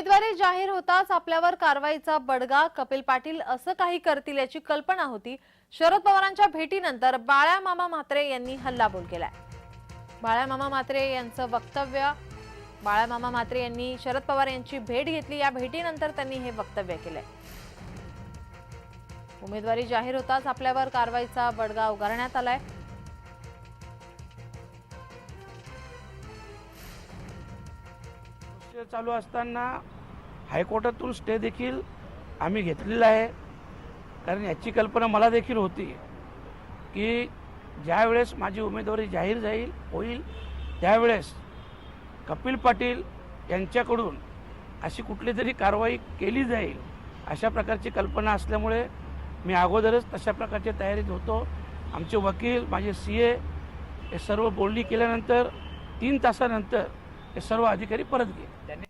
उमेदवारी जाहीर होताच आपल्यावर कारवाईचा बडगा कपिल पाटील असं काही करतील याची कल्पना होती. शरद पवारांच्या भेटीनंतर बाळ्या मामा म्हात्रे यांनी हल्लाबोल केलाय. बाळ्या मामा म्हात्रे यांचं वक्तव्य बाळ्या मामा म्हात्रे यांनी शरद पवार यांची भेट घेतली या भेटीनंतर त्यांनी हे वक्तव्य केलंय. उमेदवारी जाहीर होताच आपल्यावर कारवाईचा बडगा उगारण्यात आलाय. स्टे चालू असताना हायकोर्टातून स्टे देखील आम्ही घेतलेला आहे. कारण याची कल्पना मला देखील होती की ज्यावेळेस माझी उमेदवारी जाहीर जाईल होईल त्यावेळेस कपिल पाटील यांच्याकडून अशी कुठली तरी कारवाई केली जाईल अशा प्रकारची कल्पना असल्यामुळे मी अगोदरच तशा प्रकारच्या तयारीत होतो. आमचे वकील माझे सी ए हे सर्व बोलणी केल्यानंतर तीन तासानंतर हे सर्व अधिकारी परत गेले.